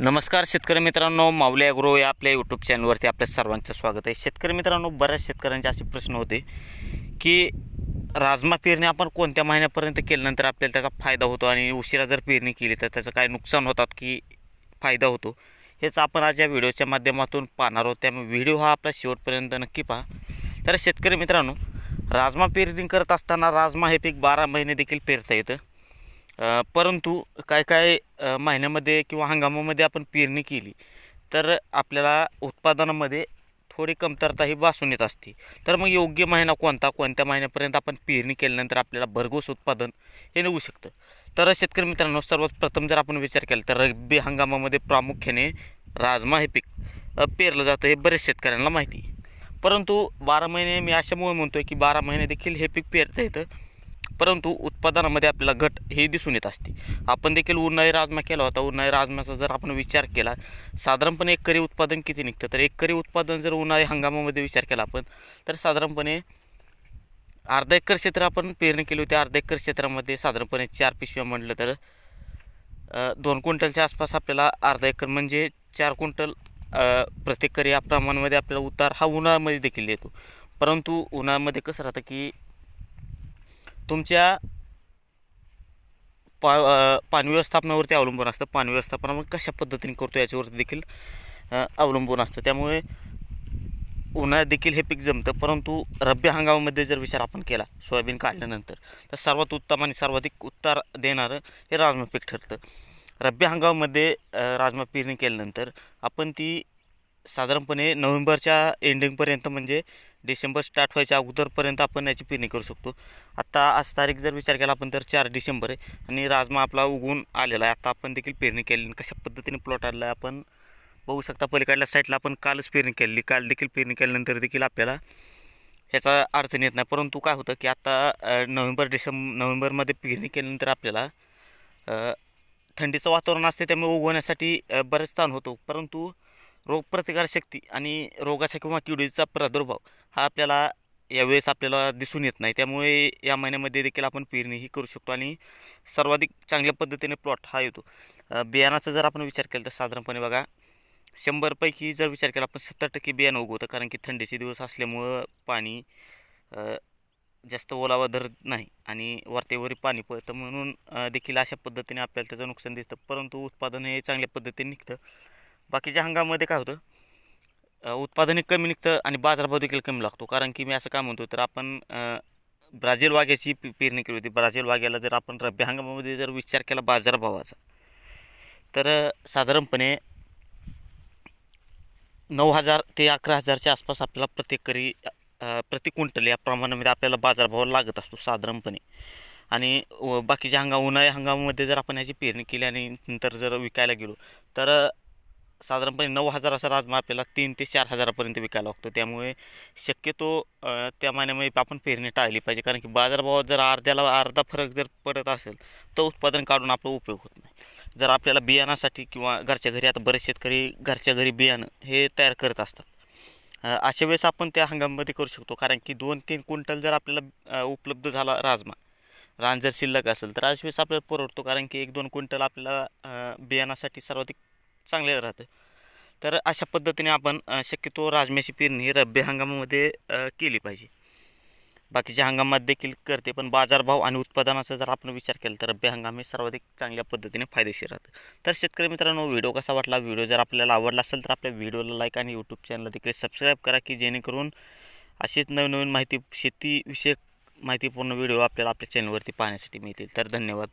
नमस्कार शेतकरी मित्रांनो माऊली अग्रो या आपल्या यूट्यूब चॅनलवरती आपल्या सर्वांचं स्वागत आहे. शेतकरी मित्रांनो बऱ्याच शेतकऱ्यांचे असे प्रश्न होते की राजमा पेरणी आपण कोणत्या महिन्यापर्यंत केल्यानंतर आपल्याला त्याचा फायदा होतो आणि उशिरा जर पेरणी केली तर त्याचं काय नुकसान होतात की फायदा होतो? हेच आपण आज या व्हिडिओच्या माध्यमातून पाहणार आहोत. त्यामुळे व्हिडिओ हा आपला शेवटपर्यंत नक्की पहा. तर शेतकरी मित्रांनो राजमा पेरणी करत असताना राजमा हे पीक बारा महिने देखील पेरता येतं. परंतु काय काय महिन्यामध्ये किंवा हंगामामध्ये आपण पेरणी केली तर आपल्याला उत्पादनामध्ये थोडी कमतरता ही भासून येत असते. तर मग योग्य महिना कोणता कोणत्या महिन्यापर्यंत आपण पेरणी केल्यानंतर आपल्याला भरघोस उत्पादन हे निघू शकतं? तर शेतकरी मित्रांनो सर्वात प्रथम जर आपण विचार केला तर रब्बी हंगामामध्ये प्रामुख्याने राजमा हे पीक पेरलं जातं हे बरेच शेतकऱ्यांना माहिती परंतु बारा महिने मी अशामुळे म्हणतो आहे की बारा महिने देखील हे पीक पेरता येतं. परंतु उत्पादनामध्ये आपल्याला घट हे दिसून येत असते. आपण देखील उन्हाळी राजमा केला होता. उन्हाळी राजमाचा जर आपण विचार केला साधारणपणे एकरी उत्पादन किती निघतं? तर एकरी उत्पादन जर उन्हाळी हंगामामध्ये विचार केला आपण तर साधारणपणे अर्धा एकर क्षेत्र आपण पेरणी केली होती. अर्धा एकर क्षेत्रामध्ये साधारणपणे चार पिशव्या म्हटलं तर दोन क्विंटलच्या आसपास आपल्याला अर्धा एकर म्हणजे चार क्विंटल प्रत्येक करी या प्रमाणामध्ये आपल्याला उतार हा उन्हाळ्यामध्ये देखील येतो. परंतु उन्हाळ्यामध्ये कसं राहतं की तुमच्या पा पाणी व्यवस्थापनावरती अवलंबून असतं. पाणी व्यवस्थापन आपण कशा पद्धतीने करतो याच्यावरती देखील अवलंबून असतं. त्यामुळे उन्हाळ्यात देखील हे पीक जमतं. परंतु रब्बी हंगामामध्ये जर विचार आपण केला सोयाबीन काढल्यानंतर तर सर्वात उत्तम आणि सर्वाधिक उत्तर देणारं हे राजमा पीक ठरतं. रब्बी हंगामामध्ये राजमा पेरणी केल्यानंतर आपण ती साधारणपणे नोव्हेंबरच्या एंडिंगपर्यंत म्हणजे डिसेंबर स्टार्ट व्हायच्या अगोदरपर्यंत आपण याची पेरणी करू शकतो. आत्ता आज तारीख जर विचार केला आपण तर चार डिसेंबर आहे आणि राजमा आपला उगवून आलेला आहे. आता आपण देखील पेरणी केली कशा पद्धतीने प्लॉट आलेला आहे आपण बघू शकता. पलीकडल्या साईडला आपण कालच पेरणी केलेली काल देखील पेरणी केल्यानंतर देखील आपल्याला ह्याचा अडचण येत नाही. परंतु काय होतं की आता नोव्हेंबर डिसेंब नोव्हेंबरमध्ये पेरणी केल्यानंतर आपल्याला थंडीचं वातावरण असते त्यामुळे उगवण्यासाठी बरेच ताण होतो. परंतु रोगप्रतिकारशक्ती आणि रोगाचा किंवा किडीचा प्रादुर्भाव हा आपल्याला यावेळेस आपल्याला दिसून येत नाही. त्यामुळे या महिन्यामध्ये देखील आपण पेरणीही करू शकतो आणि सर्वाधिक चांगल्या पद्धतीने प्लॉट हा येतो. बियाणाचा जर आपण विचार केला तर साधारणपणे बघा शंभरपैकी जर विचार केला आपण सत्तर टक्के बियाणं उगवतं कारण की थंडीचे दिवस असल्यामुळं पाणी जास्त ओलावा धरत नाही आणि वरतेवरी पाणी पडतं. म्हणून देखील अशा पद्धतीने आपल्याला त्याचं नुकसान दिसतं. परंतु उत्पादन हे चांगल्या पद्धतीने निघतं. बाकीच्या हंगामामध्ये काय होतं उत्पादनही कमी निघतं आणि बाजारभाव देखील कमी लागतो. कारण की मी असं काय म्हणतो तर आपण ब्राझील वाघ्याची पेरणी केली होती. ब्राझील वाग्याला जर आपण रब्बी हंगामामध्ये जर विचार केला बाजारभावाचा तर साधारणपणे नऊ हजार ते अकरा हजारच्या आसपास आपल्याला प्रत्येक करी प्रति क्विंटल या प्रमाणामध्ये आपल्याला बाजारभाव लागत असतो साधारणपणे. आणि व बाकीच्या हंगाम उन्हाळ्या हंगामामध्ये जर आपण ह्याची पेरणी केली आणि नंतर जर विकायला गेलो तर साधारणपणे नऊ हजार असा राजमा आपल्याला तीन ते चार हजारापर्यंत विकायला लागतो. त्यामुळे शक्यतो त्या महिन्यामध्ये आपण पेरणी टाळली पाहिजे. कारण की बाजारभावात जर अर्ध्याला अर्धा फरक जर पडत असेल तर उत्पादन काढून आपला उपयोग होत नाही. जर आपल्याला बियाणासाठी किंवा घरच्या घरी आता बरेच शेतकरी घरच्या घरी बियाणं हे तयार करत असतात. अशा वेळेस आपण त्या हंगामामध्ये करू शकतो. कारण की दोन तीन क्विंटल जर आपल्याला उपलब्ध झाला राजमा रान जर शिल्लक असेल तर अशा वेळेस आपल्याला परवडतो. कारण की एक दोन क्विंटल आपल्याला बियाणासाठी सर्वाधिक चांगले राहतं. तर अशा पद्धतीने आपण शक्यतो राजम्याची पेरणी ही रब्बी हंगामामध्ये केली पाहिजे. बाकीच्या हंगामात देखील करते पण बाजारभाव आणि उत्पादनाचा जर आपण विचार केला तर रब्बी हंगाम हे सर्वाधिक चांगल्या पद्धतीने फायदेशीर राहतं. तर शेतकरी मित्रांनो व्हिडिओ कसा वाटला? व्हिडिओ जर आपल्याला आवडला असेल तर आपल्या व्हिडिओला लाईक आणि यूट्यूब चॅनलला देखील सबस्क्राईब करा की जेणेकरून अशीच नवीन नवीन माहिती शेतीविषयक माहितीपूर्ण व्हिडिओ आपल्याला आपल्या चॅनलवरती पाहण्यासाठी मिळतील. तर धन्यवाद.